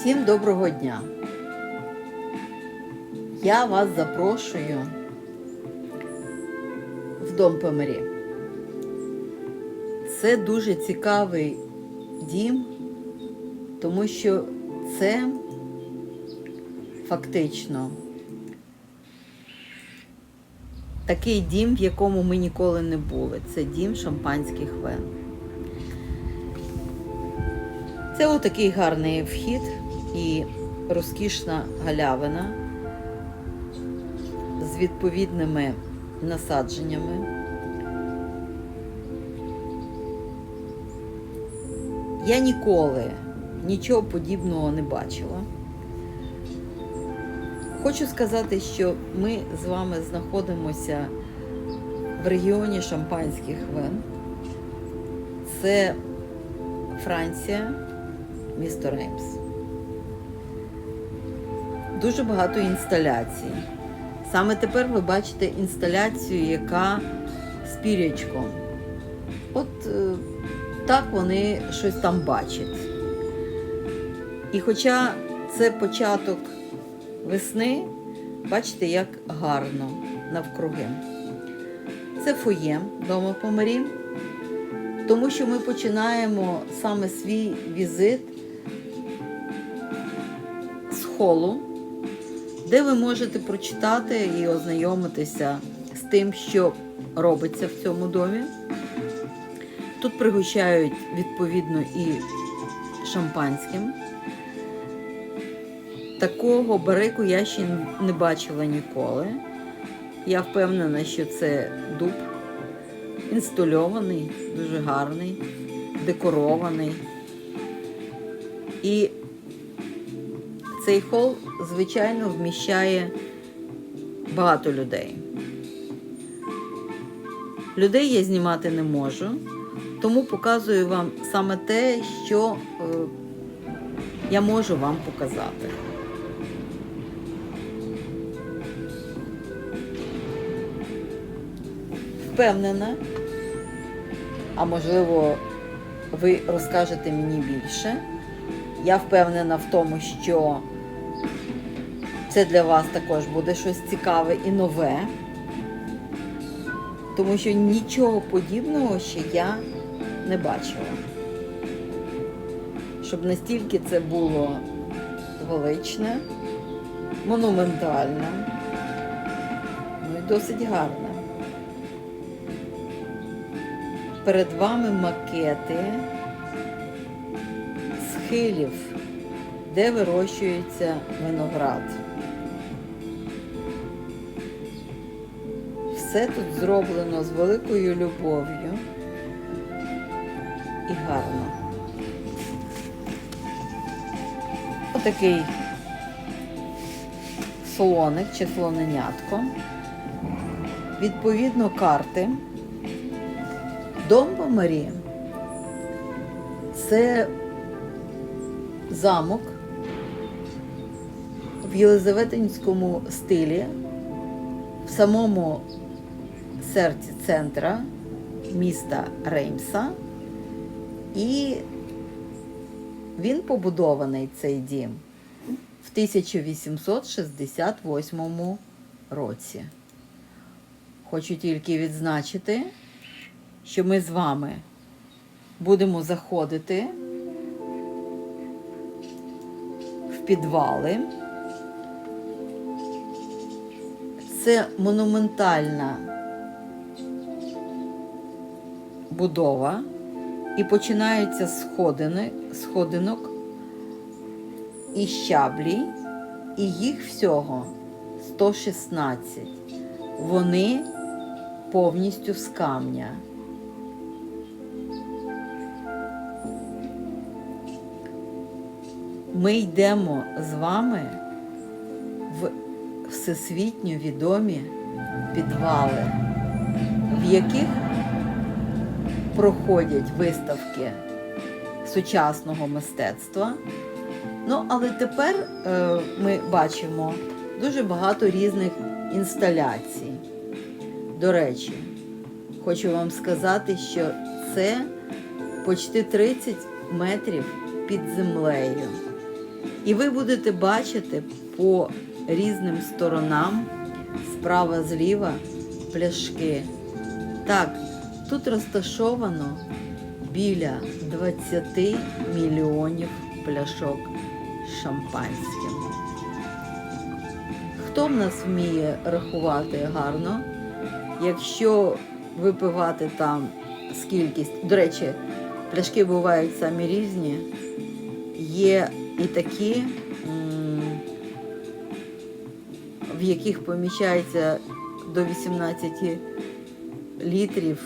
Всім доброго дня! Я вас запрошую в дом Помері. Це дуже цікавий дім, тому що це фактично такий дім, в якому ми ніколи не були. Це дім шампанських вен. Це отакий гарний вхід і розкішна галявина з відповідними насадженнями. Я ніколи нічого подібного не бачила. Хочу сказати, що ми з вами знаходимося в регіоні шампанських вин. Це Франція, місто Реймс. Дуже багато інсталяцій. Саме тепер ви бачите інсталяцію, яка з пірячком. От е, так вони щось там бачать. І хоча це початок весни, бачите, як гарно навкруги. Це фоє дома Помарі, тому що ми починаємо саме свій візит з холу, де ви можете прочитати і ознайомитися з тим, що робиться в цьому домі. Тут пригощають відповідно і шампанським. Такого барику я ще не бачила ніколи. Я впевнена, що це дуб інстальований, дуже гарний, декорований. І цей хол, звичайно, вміщає багато людей. Людей я знімати не можу, тому показую вам саме те, що е, я можу вам показати. Впевнена, а можливо, ви розкажете мені більше. Я впевнена в тому, що це для вас також буде щось цікаве і нове, тому що нічого подібного ще я не бачила. Щоб настільки це було величне, монументальне, ну і досить гарне. Перед вами макети схилів, де вирощується виноград. Все тут зроблено з великою любов'ю і гарно. Отакий слоник чи слоненятко. Відповідно, карти. Дом Марія це замок в Єлизаветинському стилі, в самому серці центра міста Реймса. І він побудований цей дім в 1868 році. Хочу тільки відзначити, що ми з вами будемо заходити в підвали. Це монументальна будова і починаються сходини, сходинок і щаблі, і їх всього 116. Вони повністю з камня. Ми йдемо з вами в всесвітньо відомі підвали, в яких проходять виставки сучасного мистецтва. Ну, але тепер е, ми бачимо дуже багато різних інсталяцій. До речі, хочу вам сказати, що це почти 30 метрів під землею. І ви будете бачити по різним сторонам, справа зліва, пляшки. Так, тут розташовано біля 20 мільйонів пляшок шампанським. Хто в нас вміє рахувати гарно? Якщо випивати там скількість, до речі, пляшки бувають самі різні, є і такі, в яких поміщається до 18 літрів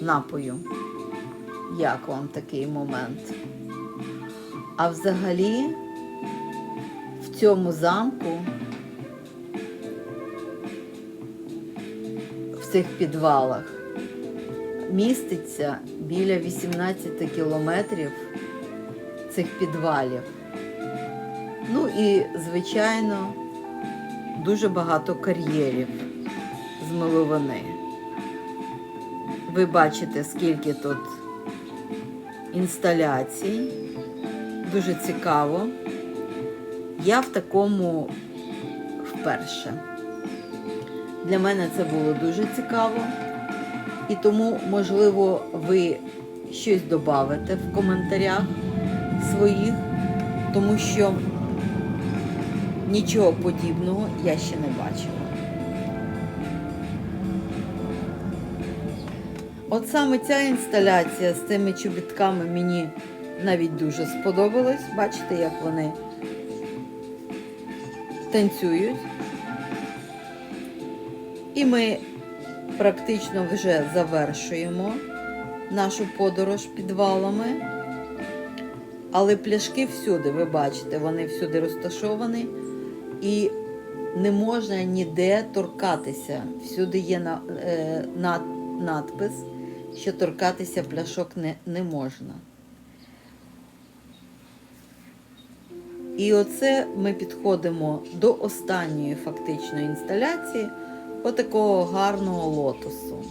напою. Як вам такий момент? А взагалі в цьому замку, в цих підвалах, міститься біля 18 кілометрів цих підвалів. Ну і, звичайно, дуже багато кар'єрів з миловини. Ви бачите, скільки тут інсталяцій. Дуже цікаво. Я в такому вперше. Для мене це було дуже цікаво. І тому, можливо, ви щось додавите в коментарях своїх, тому що нічого подібного я ще не бачила. От саме ця інсталяція з цими чобітками мені навіть дуже сподобалась. Бачите, як вони танцюють. І ми практично вже завершуємо нашу подорож підвалами. Але пляшки всюди, ви бачите, вони всюди розташовані. І не можна ніде торкатися. Всюди є на, е, над, надпис, що торкатися пляшок не, не можна. І оце ми підходимо до останньої фактичної інсталяції отакого гарного лотосу.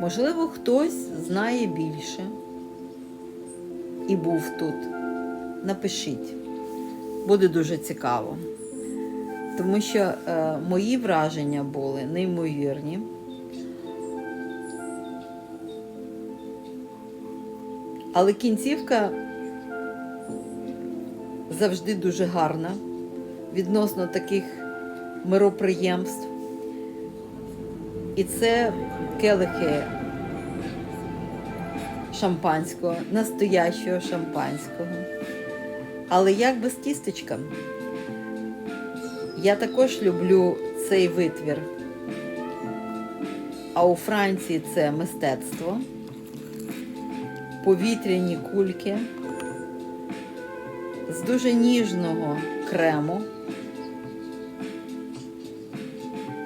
Можливо, хтось знає більше і був тут. Напишіть. Буде дуже цікаво. Тому що е, мої враження були неймовірні. Але кінцівка завжди дуже гарна відносно таких мироприємств. І це келихи шампанського, настоящого шампанського. Але як без тістечка? Я також люблю цей витвір. А у Франції це мистецтво, повітряні кульки з дуже ніжного крему.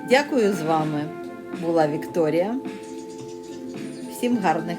Дякую з вами була Вікторія. Всім гарних